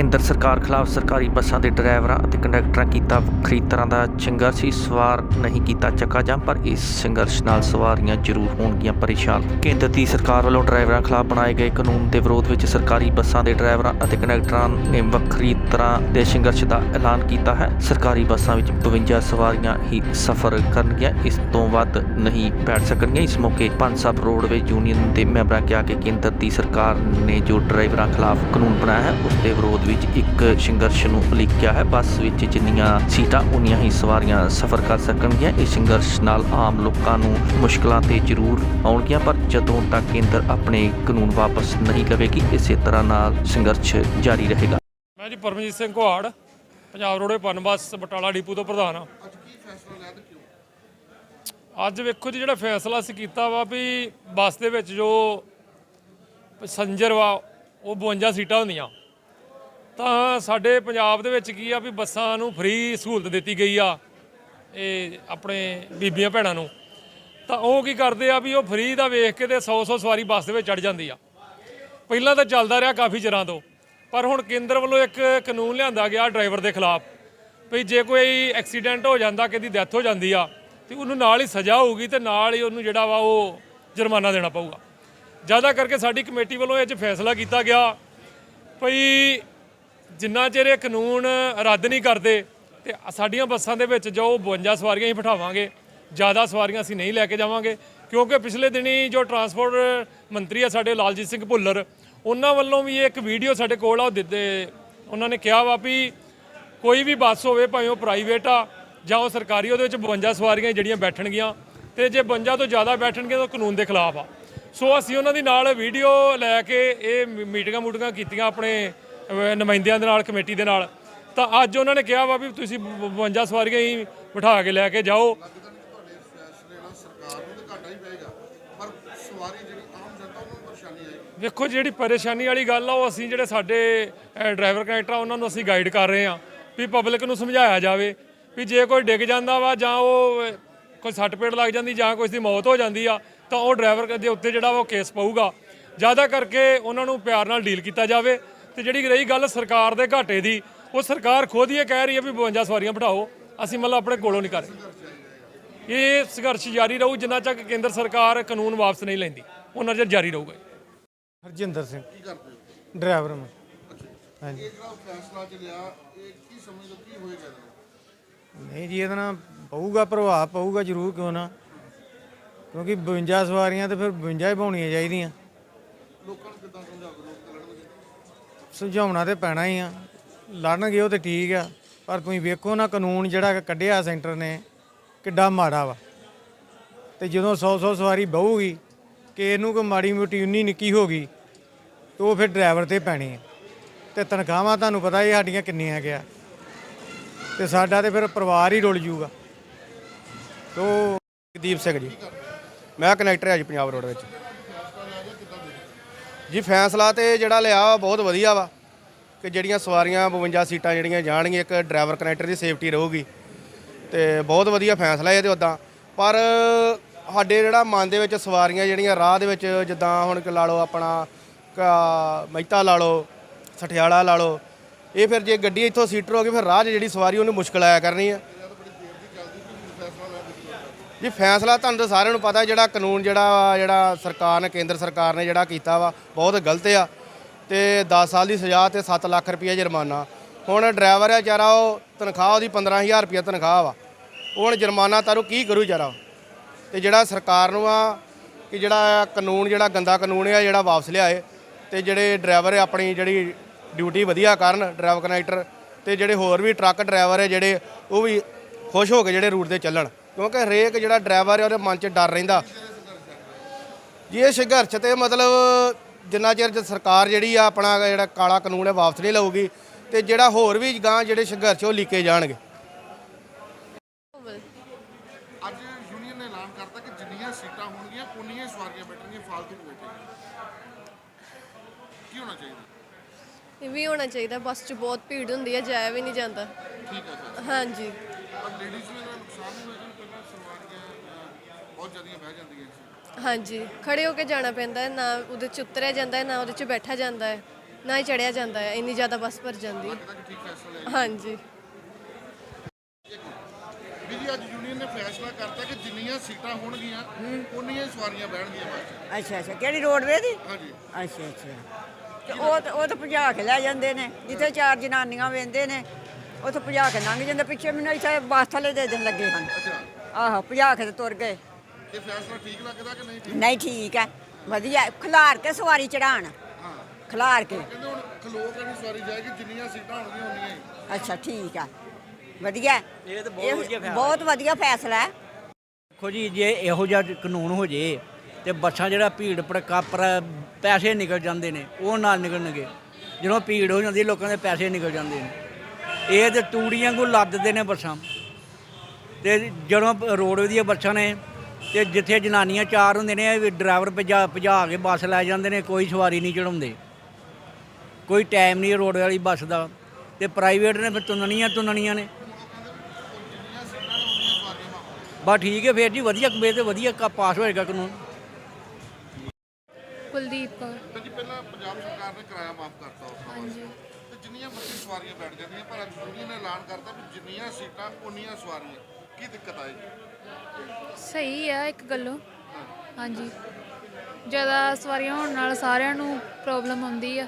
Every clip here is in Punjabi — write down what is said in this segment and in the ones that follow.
ਕੇਂਦਰ ਸਰਕਾਰ ਖਿਲਾਫ ਸਰਕਾਰੀ ਬੱਸਾਂ ਦੇ ਡਰਾਈਵਰਾਂ ਅਤੇ ਕੰਡਕਟਰਾਂ ਕੀਤਾ ਵੱਖਰੀ ਤਰ੍ਹਾਂ ਦਾ ਸੰਘਰਸ਼, ਇਸ ਵਾਰ ਨਹੀਂ ਕੀਤਾ ਚੱਕਾ ਜਾਮ ਪਰ ਇਸ ਸੰਘਰਸ਼ ਨਾਲ ਸਵਾਰੀਆਂ ਜ਼ਰੂਰ ਹੋਣਗੀਆਂ ਪਰੇਸ਼ਾਨ। ਕੇਂਦਰ ਦੀ ਸਰਕਾਰ ਵੱਲੋਂ ਡਰਾਈਵਰਾਂ ਖਿਲਾਫ ਬਣਾਏ ਗਏ ਕਾਨੂੰਨ ਦੇ ਵਿਰੋਧ ਵਿੱਚ ਸਰਕਾਰੀ ਬੱਸਾਂ ਦੇ ਡਰਾਈਵਰਾਂ ਅਤੇ ਕੰਡਕਟਰਾਂ ਨੇ ਵੱਖਰੀ ਤਰ੍ਹਾਂ ਦੇ ਸੰਘਰਸ਼ ਦਾ ਐਲਾਨ ਕੀਤਾ ਹੈ। ਸਰਕਾਰੀ ਬੱਸਾਂ ਵਿੱਚ 52 ਸਵਾਰੀਆਂ ਹੀ ਸਫ਼ਰ ਕਰਨਗੀਆਂ, ਇਸ ਤੋਂ ਵੱਧ ਨਹੀਂ ਬੈਠ ਸਕਣਗੀਆਂ। ਇਸ ਮੌਕੇ ਪੰਜ ਸਬ ਰੋਡਵੇਜ਼ ਯੂਨੀਅਨ ਦੇ ਮੈਂਬਰਾਂ ਕਿਹਾ ਕਿ ਕੇਂਦਰ ਦੀ ਸਰਕਾਰ ਨੇ ਜੋ ਡਰਾਈਵਰਾਂ ਖਿਲਾਫ ਕਾਨੂੰਨ ਬਣਾਇਆ ਹੈ, ਉਸ ਦੇ ਵਿਰੋਧ ਵਿੱਚ ਇੱਕ ਸੰਘਰਸ਼ ਨੂੰ ਉਲੀਕਿਆ ਹੈ। ਬੱਸ ਵਿੱਚ ਜਿੰਨੀਆਂ ਸੀਟਾਂ ਉਨੀਆਂ ਹੀ ਸਵਾਰੀਆਂ ਸਫ਼ਰ ਕਰ ਸਕਣਗੀਆਂ। ਇਸ ਸੰਘਰਸ਼ ਨਾਲ ਆਮ ਲੋਕਾਂ ਨੂੰ ਮੁਸ਼ਕਲਾਂ ਤੇ ਜ਼ਰੂਰ ਆਉਣਗੀਆਂ ਪਰ ਜਦੋਂ ਤੱਕ ਕੇਂਦਰ ਆਪਣੇ ਕਾਨੂੰਨ ਵਾਪਸ ਨਹੀਂ ਲਵੇਗੀ ਇਸੇ ਤਰ੍ਹਾਂ ਨਾਲ ਸੰਘਰਸ਼ ਜਾਰੀ ਰਹੇਗਾ। ਮੈਂ ਜੀ ਪਰਮਜੀਤ ਸਿੰਘ ਕੁਹਾੜ ਪੰਜਾਬ ਰੋਡੇ ਪਨ ਬੱਸ ਬਟਾਲਾ ਡਿਪੂ ਤੋਂ ਪ੍ਰਧਾਨ ਹਾਂ। ਅੱਜ ਕੀ ਫੈਸਲਾ ਲਿਆ ਤੇ ਕਿਉਂ? ਅੱਜ ਵੇਖੋ ਜੀ ਜਿਹੜਾ ਫੈਸਲਾ ਅਸੀਂ ਕੀਤਾ ਵਾ ਵੀ ਬੱਸ ਦੇ ਵਿੱਚ ਜੋ ਪੈਸੰਜਰ ਵਾ ਉਹ 52 ਸੀਟਾਂ ਹੁੰਦੀਆਂ। ਤਾਂ ਸਾਡੇ ਪੰਜਾਬ ਦੇ ਵਿੱਚ ਕੀ ਆ ਵੀ ਬੱਸਾਂ ਨੂੰ ਫ੍ਰੀ ਸਹੂਲਤ ਦਿੱਤੀ ਗਈ ਆ, ਇਹ ਆਪਣੇ ਬੀਬੀਆਂ ਭੈਣਾਂ ਨੂੰ। ਤਾਂ ਉਹ ਕੀ ਕਰਦੇ ਆ ਵੀ ਉਹ ਫ੍ਰੀ ਦਾ ਵੇਖ ਕੇ ਤੇ 100 100 ਸਵਾਰੀ ਬੱਸ ਦੇ ਵਿੱਚ ਚੜ ਜਾਂਦੀ ਆ। ਪਹਿਲਾਂ ਤਾਂ ਚੱਲਦਾ ਰਿਹਾ ਕਾਫੀ ਚਿਰਾਂ ਤੋਂ, ਪਰ ਹੁਣ ਕੇਂਦਰ ਵੱਲੋਂ ਇੱਕ ਕਾਨੂੰਨ ਲਿਆਂਦਾ ਗਿਆ ਡਰਾਈਵਰ ਦੇ ਖਿਲਾਫ ਵੀ ਜੇ ਕੋਈ ਐਕਸੀਡੈਂਟ ਹੋ ਜਾਂਦਾ, ਕਿਹਦੀ ਡੈਥ ਹੋ ਜਾਂਦੀ ਆ, ਤੇ ਉਹਨੂੰ ਨਾਲ ਹੀ ਸਜ਼ਾ ਹੋਊਗੀ ਤੇ ਨਾਲ ਹੀ ਉਹਨੂੰ ਜਿਹੜਾ ਵਾ ਉਹ ਜੁਰਮਾਨਾ ਦੇਣਾ ਪਊਗਾ। ਜ਼ਿਆਦਾ ਕਰਕੇ ਸਾਡੀ ਕਮੇਟੀ ਵੱਲੋਂ ਇਹ 'ਚ ਫੈਸਲਾ ਕੀਤਾ ਗਿਆ ਭਈ ਜਿੰਨਾ ਚਿਰ ਇਹ ਕਾਨੂੰਨ ਰੱਦ ਨਹੀਂ ਕਰਦੇ ਤੇ ਸਾਡੀਆਂ ਬੱਸਾਂ ਦੇ ਵਿੱਚ ਜੋ 52 ਸਵਾਰੀਆਂ ਹੀ ਬਿਠਾਵਾਂਗੇ, ਜ਼ਿਆਦਾ ਸਵਾਰੀਆਂ ਅਸੀਂ ਨਹੀਂ ਲੈ ਕੇ ਜਾਵਾਂਗੇ, ਕਿਉਂਕਿ ਪਿਛਲੇ ਦਿਨੀ ਜੋ ਟਰਾਂਸਪੋਰਟ ਮੰਤਰੀ ਆ ਸਾਡੇ ਲਾਲਜੀਤ ਸਿੰਘ ਭੁੱਲਰ, ਉਹਨਾਂ ਵੱਲੋਂ ਵੀ ਇੱਕ ਵੀਡੀਓ ਸਾਡੇ ਕੋਲ ਆ, ਉਹ ਦਿੱਤੇ, ਉਹਨਾਂ ਨੇ ਕਿਹਾ ਵਾ ਵੀ ਕੋਈ ਵੀ ਬੱਸ ਹੋਵੇ, ਭਾਵੇਂ ਉਹ ਪ੍ਰਾਈਵੇਟ ਆ, ਜਾਂ ਉਹ ਸਰਕਾਰੀ, ਉਹਦੇ ਵਿੱਚ 52 ਸਵਾਰੀਆਂ ਜਿਹੜੀਆਂ ਬੈਠਣਗੀਆਂ, ਤੇ ਜੇ 52 ਤੋਂ ਜ਼ਿਆਦਾ ਬੈਠਣਗੀਆਂ ਤਾਂ ਕਾਨੂੰਨ ਦੇ ਖਿਲਾਫ ਆ। ਸੋ ਅਸੀਂ ਉਹਨਾਂ ਦੀ ਨਾਲ ਵੀਡੀਓ ਲੈ ਕੇ ਇਹ ਮੀ- ਮੀਟਿੰਗਾਂ ਮੂਟਿੰਗਾਂ ਕੀਤੀਆਂ ਆਪਣੇ ਅਹ, ਨੁਮਾਇੰਦਿਆਂ ਦੇ ਨਾਲ ਕਮੇਟੀ ਦੇ ਨਾਲ। ਤਾਂ ਅੱਜ ਉਹਨਾਂ ਨੇ ਕਿਹਾ ਵਾ ਵੀ ਤੁਸੀਂ 52 ਸਵਾਰੀਆਂ ਹੀ ਬਿਠਾ ਕੇ ਲੈ ਕੇ ਜਾਓ। ਤੁਹਾਡੇ ਫੈਸਲੇ ਨਾਲ ਸਰਕਾਰ ਨੂੰ ਤਾਂ ਘਾਟਾ ਹੀ ਪਏਗਾ ਪਰ ਸਵਾਰੀ ਜਿਹੜੀ ਆਮ ਜਨਤਾ ਉਹਨੂੰ ਪਰੇਸ਼ਾਨੀ ਆਏਗੀ ਵੇਖੋ ਜਿਹੜੀ ਪਰੇਸ਼ਾਨੀ ਵਾਲੀ ਗੱਲ ਆ ਉਹ ਅਸੀਂ ਜਿਹੜੇ ਸਾਡੇ ਡਰਾਈਵਰ ਕਨੈਕਟਰ ਆ ਉਹਨਾਂ ਨੂੰ ਅਸੀਂ ਗਾਈਡ ਕਰ ਰਹੇ ਆ ਵੀ ਪਬਲਿਕ ਨੂੰ ਸਮਝਾਇਆ ਜਾਵੇ ਵੀ ਜੇ ਕੋਈ ਡਿੱਗ ਜਾਂਦਾ ਵਾ ਜਾਂ ਉਹ ਅਹ, ਕੋਈ ਸੱਟ ਪੇਟ ਲੱਗ ਜਾਂਦੀ ਜਾਂ ਕੋਈ ਦੀ ਮੌਤ ਹੋ ਜਾਂਦੀ ਆ ਤਾਂ ਉਹ ਡਰਾਈਵਰ ਦੇ ਉੱਤੇ ਜਿਹੜਾ ਵਾ ਉਹ ਕੇਸ ਪਊਗਾ। ਜ਼ਿਆਦਾ ਕਰਕੇ ਉਹਨਾਂ ਨੂੰ ਪਿਆਰ ਨਾਲ ਡੀਲ ਕੀਤਾ ਜਾਵੇ। ਤੇ ਜਿਹੜੀ ਰਹੀ ਗੱਲ ਸਰਕਾਰ ਦੇ ਘਾਟੇ ਦੀ ਉਹ ਸਰਕਾਰ ਖੁਦ ਹੀ ਇਹ ਕਹਿ ਰਹੀ ਹੈ ਵੀ 52 ਸਵਾਰੀਆਂ ਬਿਠਾਓ। ਅਸੀਂ ਮਤਲਬ ਆਪਣੇ ਕੋਲੋਂ ਨਹੀਂ ਕਰ ਰਹੇ। ਇਹ ਸੰਘਰਸ਼ ਜਾਰੀ ਰਹੂ ਜਿੰਨਾ ਤੱਕ ਕੇਂਦਰ ਸਰਕਾਰ ਕਾਨੂੰਨ ਵਾਪਸ ਨਹੀਂ ਲੈਂਦੀ ਉਹਨਾਂ ਚਿਰ ਜਾਰੀ ਰਹੂਗਾ ਹਰਜਿੰਦਰ ਸਿੰਘ ਕੀ ਕਰਦੇ ਹੋ ਡਰਾਈਵਰ ਮੈਂ। ਹਾਂਜੀ। ਇਹ ਜਿਹੜਾ ਫੈਸਲਾ ਚ ਲਿਆ ਇਹ ਕੀ ਸਮਝਦੇ ਹੋ ਕੀ ਹੋਏਗਾ? ਨਹੀਂ ਜੀ ਇਹਦਾ ਨਾ ਪਊਗਾ ਪ੍ਰਭਾਵ ਪਊਗਾ ਜ਼ਰੂਰ ਕਿਉਂ ਨਾ? ਕਿਉਂਕਿ 52 ਸਵਾਰੀਆਂ ਤੇ ਫਿਰ 52 ਹੀ ਪਾਉਣੀਆਂ ਚਾਹੀਦੀਆਂ। ਲੋਕਾਂ ਨੂੰ ਕਿੱਦਾਂ ਸਮਝਾਓਗੇ? ਲੋਕ ਤਾਂ ਤੇ ਪੈਣਾ ਹੀ ਆ। ਲੜਨਗੇ ਉਹ ਤੇ ਠੀਕ ਆ, ਪਰ ਤੁਸੀਂ ਵੇਖੋ ਨਾ ਕਾਨੂੰਨ ਜਿਹੜਾ ਕੱਢਿਆ ਸੈਂਟਰ ਨੇ, ਕਿੱਡਾ ਮਾੜਾ ਵਾ। ਤੇ ਜਦੋਂ 100 100 ਸਵਾਰੀ ਬਹੂਗੀ, ਕਿ ਇਹਨੂੰ ਕੋਈ ਮਾੜੀ ਮੋਟੀ ਉਨੀ ਨਿੱਕੀ ਹੋ ਗਈ, ਤੇ ਉਹ ਫਿਰ ਡਰਾਈਵਰ ਤੇ ਪੈਣੀ ਆ। ਤੇ ਤਨਖਾਹਾਂ ਤੁਹਾਨੂੰ ਪਤਾ ਹੀ ਸਾਡੀਆਂ ਕਿੰਨੀਆਂ ਗਿਆ ਤੇ ਸਾਡਾ ਤੇ ਫਿਰ ਪਰਿਵਾਰ ਹੀ ਰੁਲ ਜੂਗਾ। ਤੋ, ਦੀਪ ਸਿੰਘ ਜੀ, ਮੈਂ ਕਨੈਕਟਰ ਹਾਂ ਜੀ ਪੰਜਾਬ ਰੋਡ ਵਿੱਚ। ਜੀ ਫੈਸਲਾ ਤੇ ਜਿਹੜਾ ਲਿਆ ਵਾ, ਬਹੁਤ ਵਧੀਆ ਵਾ ਕਿ ਜਿਹੜੀਆਂ ਸਵਾਰੀਆਂ 52 ਸੀਟਾਂ ਜਿਹੜੀਆਂ ਜਾਣਗੀਆਂ, ਇੱਕ ਡਰਾਈਵਰ ਕਨੈਕਟਰ ਦੀ ਸੇਫਟੀ ਰਹੂਗੀ ਤੇ ਬਹੁਤ ਵਧੀਆ ਫੈਸਲਾ ਇਹ ਤੇ ਉਦਾਂ। ਪਰ ਸਾਡੇ ਜਿਹੜਾ ਮਨ ਦੇ ਵਿੱਚ ਸਵਾਰੀਆਂ ਜਿਹੜੀਆਂ ਰਾਹ ਦੇ ਵਿੱਚ, ਜਿੱਦਾਂ ਹੁਣ ਲਾ ਲਓ ਆਪਣਾ ਕ- ਮਹਿਤਾ ਲਾ ਲਓ, ਸਠਿਆਲਾ ਲਾ ਲਓ, ਇਹ ਫਿਰ ਜੇ ਗੱਡੀ ਇੱਥੋਂ ਸੀਟਰ ਹੋ ਗਈ, ਫਿਰ ਰਾਹ 'ਚ ਜਿਹੜੀ ਸਵਾਰੀ, ਉਹਨੂੰ ਮੁਸ਼ਕਲ ਆਇਆ ਕਰਨੀ ਹੈ ਜੀ ਫੈਸਲਾ ਤੁਹਾਨੂੰ ਤਾਂ ਸਾਰਿਆਂ ਨੂੰ ਪਤਾ ਜਿਹੜਾ ਕਾਨੂੰਨ ਜਿਹੜਾ ਵਾ, ਜਿਹੜਾ ਸਰਕਾਰ ਨੇ ਕੇਂਦਰ ਸਰਕਾਰ ਨੇ ਜਿਹੜਾ ਕੀਤਾ ਵਾ ਬਹੁਤ ਗਲਤ ਆ। ਤੇ 10 ਸਾਲ ਦੀ ਸਜ਼ਾ ਤੇ 7 ਲੱਖ ਰੁਪਏ ਜੁਰਮਾਨਾ। ਹੁਣ ਡਰਾਈਵਰ ਆ ਵਿਚਾਰਾ ਉਹ ਤਨਖਾਹ ਉਹਦੀ 15000 ਰੁਪਏ ਤਨਖਾਹ ਵਾ। ਉਹ ਹੁਣ ਜੁਰਮਾਨਾ ਤਾਰੂ ਕੀ ਕਰੂ ਵਿਚਾਰਾ? ਤੇ ਜਿਹੜਾ ਸਰਕਾਰ ਨੂੰ ਆ ਕਿ ਜਿਹੜਾ ਕਾਨੂੰਨ ਜਿਹੜਾ ਗੰਦਾ ਕਾਨੂੰਨ ਆ ਜਿਹੜਾ ਵਾਪਸ ਲਿਆਏ ਤੇ ਜਿਹੜੇ ਡਰਾਈਵਰ ਆ ਆਪਣੀ ਜਿਹੜੀ ਡਿਊਟੀ ਵਧੀਆ ਕਰਨ ਡਰਾਈਵਰ ਕਨੈਕਟਰ ਤੇ ਜਿਹੜੇ ਹੋਰ ਵੀ ਟਰੱਕ ਡਰਾਈਵਰ ਆ ਜਿਹੜੇ ਉਹ ਵੀ ਖੁਸ਼ ਹੋ ਕੇ ਜਿਹੜੇ ਰੂਟ ਤੇ ਚੱਲਣ। ਕਿਉਂਕਿ ਹਰੇਕ ਜਿਹੜਾ ਡਰਾਈਵਰ ਹੈ ਉਹਦੇ ਮਨ 'ਚ ਡਰ ਰਹਿੰਦਾ। ਜੀ ਇਹ ਸੰਘਰਸ਼ ਤੇ ਮਤਲਬ ਜਿੰਨਾ ਚਿਰ ਸਰਕਾਰ ਜਿਹੜੀ ਆ ਆਪਣਾ ਜਿਹੜਾ ਕਾਲਾ ਕਾਨੂੰਨ ਹੈ ਵਾਪਸ ਨਹੀਂ ਲਊਗੀ ਤੇ ਜਿਹੜਾ ਹੋਰ ਵੀ ਗਾਂ ਜਿਹੜੇ ਸੰਘਰਸ਼ ਉਹ ਲੀਕੇ ਜਾਣਗੇ। ਅੱਜ ਯੂਨੀਅਨ ਨੇ ਐਲਾਨ ਕਰਤਾ ਕਿ ਜਿੰਨੀਆਂ ਸੀਟਾਂ ਹੋਣਗੀਆਂ ਉਨੀਆਂ ਹੀ ਸਵਾਰੀਆਂ ਬੈਠਣਗੀਆਂ ਫਾਲਤੂ ਨਹੀਂ ਬੈਠਣਗੀਆਂ ਕੀ ਹੋਣਾ ਚਾਹੀਦਾ? ਇਹ ਵੀ ਹੋਣਾ ਚਾਹੀਦਾ ਬੱਸ 'ਚ ਬਹੁਤ ਭੀੜ ਹੁੰਦੀ ਹੈ ਜਾਇਆ ਵੀ ਨਹੀਂ ਜਾਂਦਾ। ਠੀਕ ਹੈ ਸਰ। ਹਾਂਜੀ। ਪਰ ਲੇਡੀਜ਼ ਨੂੰ ਨੁਕਸਾਨ ਵੀ ਹੋਏਗਾ ਪਹਿਲਾਂ ਸਵਾਰੀਆਂ ਅਹ, ਬਹੁਤ ਜ਼ਿਆਦੀਆਂ ਬਹਿ ਜਾਂਦੀਆਂ ਸੀ। ਹਾਂਜੀ ਖੜੇ ਹੋ ਕੇ ਜਾਣਾ ਪੈਂਦਾ ਹੈ ਨਾ ਉਹਦੇ 'ਚ ਉਤਰਿਆ ਜਾਂਦਾ ਹੈ ਨਾ ਉਹਦੇ 'ਚ ਬੈਠਾ ਜਾਂਦਾ ਹੈ ਨਾ ਹੀ ਚੜਿਆ ਜਾਂਦਾ ਹੈ ਇੰਨੀ ਜ਼ਿਆਦਾ ਬੱਸ ਭਰ ਜਾਂਦੀ ਹੈ। ਹਾਂਜੀ। ਵੀ ਜੀ ਅੱਜ ਯੂਨੀਅਨ ਨੇ ਫੈਸਲਾ ਕਰਤਾ ਕਿ ਜਿੰਨੀਆਂ ਸੀਟਾਂ ਹੋਣਗੀਆਂ ਉਨੀਆਂ ਹੀ ਸਵਾਰੀਆਂ ਬਹਿਣਗੀਆਂ ਬੱਸ ਅੱਛਾ ਅੱਛਾ ਕਿਹੜੀ ਰੋਡਵੇ ਦੀ? ਹਾਂਜੀ। ਅੱਛਾ ਅੱਛਾ। ਉਹ ਤਾਂ- ਉਹ ਤਾਂ ਭਜਾ ਕੇ ਲੈ ਜਾਂਦੇ ਨੇ ਜਿੱਥੇ ਚਾਰ ਜਨਾਨੀਆਂ ਵੇਂਦੇ ਨੇ ਉੱਥੇ ਭਜਾ ਕੇ ਲੰਘ ਜਾਂਦੇ ਪਿੱਛੇ ਮੈਨੂੰ ਇੱਥੇ ਬੱਸ ਥੱਲੇ ਦੇ ਦੇਣ ਲੱਗੇ ਹਨ। ਅੱਛਾ। ਆਹੋ ਭਜਾ ਕੇ ਤੇ ਤੁਰ ਗਏ। ਇਹ ਫੈਸਲਾ ਠੀਕ ਲੱਗਦਾ ਕਿ ਨਹੀਂ ਠੀਕ? ਨਹੀਂ ਠੀਕ ਹੈ ਵਧੀਆ। ਖਿਲਾਰ ਕੇ ਸਵਾਰੀ ਚੜਾਣ। ਹਾਂ। ਖਿਲਾਰ ਕੇ। ਕਹਿੰਦੇ ਹੁਣ ਖਲੋ ਕੇ ਨਹੀਂ ਸਵਾਰੀ ਜਾਏਗੀ ਜਿੰਨੀਆਂ ਸੀਟਾਂ ਹੋਣਗੀਆਂ ਉਨੀਆਂ ਹੀ। ਅੱਛਾ ਠੀਕ ਹੈ ਵਧੀਆ। ਇਹ ਤਾਂ ਬਹੁਤ ਵਧੀਆ ਫੈਸਲਾ। ਬਹੁਤ ਵਧੀਆ ਫੈਸਲਾ ਹੈ। ਦੇਖੋ ਜੀ ਜੇ ਇਹੋ ਜਿਹਾ ਕਾਨੂੰਨ ਹੋ ਜੇ ਤੇ ਬੱਸਾਂ ਜਿਹੜਾ ਭੀੜ ਭੜਕਾ ਪਰ ਪੈਸੇ ਨਿਕਲ ਜਾਂਦੇ ਨੇ ਉਹ ਨਾਲ ਨਿਕਲਣਗੇ। ਜਦੋਂ ਭੀੜ ਹੋ ਜਾਂਦੀ ਲੋਕਾਂ ਦੇ ਪੈਸੇ ਨਿਕਲ ਜਾਂਦੇ ਨੇ। ਇਹ ਤੇ ਤੂੜੀਆਂ ਕੋ ਲੱਦਦੇ ਨੇ ਬੱਸਾਂ। ਤੇ ਜਦੋਂ ਰੋਡ ਦੀਆਂ ਬੱਸਾਂ ਨੇ ਤੇ ਜਿੱਥੇ ਜਨਾਨੀਆਂ ਚਾਰ ਹੁੰਦੇ ਨੇ ਇਹ ਡਰਾਈਵਰ ਭਜਾ ਭਜਾ ਕੇ ਬੱਸ ਲੈ ਜਾਂਦੇ ਨੇ ਕੋਈ ਸਵਾਰੀ ਨਹੀਂ ਚੜਾਉਂਦੇ ਕੋਈ ਟਾਈਮ ਨਹੀਂ ਰੋਡ ਵਾਲੀ ਬੱਸ ਦਾ। ਤੇ ਪ੍ਰਾਈਵੇਟ ਨੇ ਫਿਰ ਤੁੰਨਣੀਆਂ ਤੁੰਨਣੀਆਂ ਨੇ। ਬਸ ਠੀਕ ਹੈ ਫੇਰ ਜੀ ਵਧੀਆ ਕਮੇ ਤੇ ਵਧੀਆ ਕਾ ਪਾਸ ਹੋਏਗਾ ਕਾਨੂੰਨ। ਕੁਲਦੀਪ ਕੌਰ। ਤਾਂ ਜੀ ਪਹਿਲਾਂ ਪੰਜਾਬ ਸਰਕਾਰ ਨੇ ਕਿਰਾਇਆ ਮਾਫ ਕਰਤਾ ਉਸ ਦਾ ਹਾਂਜੀ। ਤੇ ਜਿੰਨੀਆਂ ਮਰਜ਼ੀ ਸਵਾਰੀਆਂ ਬੈਠ ਜਾਂਦੀਆਂ ਪਰ ਅੱਜ ਯੂਨੀਅਨ ਨੇ ਐਲਾਨ ਕਰਤਾ ਵੀ ਜਿੰਨੀਆਂ ਸੀਟਾਂ ਉਨੀਆਂ ਸਵਾਰੀਆਂ। ਕੀ ਦਿੱਕਤ ਆਏਗੀ ਸਹੀ ਆ ਇੱਕ ਗੱਲੋਂ। ਹਾਂਜੀ। ਜ਼ਿਆਦਾ ਸਵਾਰੀਆਂ ਹੋਣ ਨਾਲ ਸਾਰਿਆਂ ਨੂੰ ਪ੍ਰੋਬਲਮ ਆਉਂਦੀ ਆ।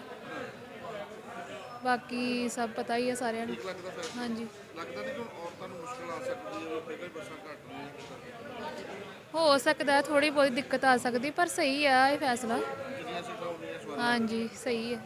ਬਾਕੀ ਸਭ ਪਤਾ ਹੀ ਆ ਸਾਰਿਆਂ ਨੂੰ। ਠੀਕ ਲੱਗਦਾ ਫਿਰ ਹਾਂਜੀ। ਲੱਗਦਾ ਨਹੀਂ ਕਿ ਹੁਣ ਔਰਤਾਂ ਨੂੰ ਮੁਸ਼ਕਲ ਆ ਸਕਦੀ ਹੈ ਵੀ ਪਹਿਲਾਂ ਹੀ ਬੱਸਾਂ ਘੱਟ ਨੇ। ਹੋ ਸਕਦਾ ਥੋੜੀ ਬਹੁਤ ਦਿੱਕਤ ਆ ਸਕਦੀ ਪਰ ਸਹੀ ਆ ਇਹ ਫੈਸਲਾ। ਸੀਟਾਂ ਸਵਾਰੀਆਂ। ਹਾਂਜੀ ਸਹੀ ਹੈ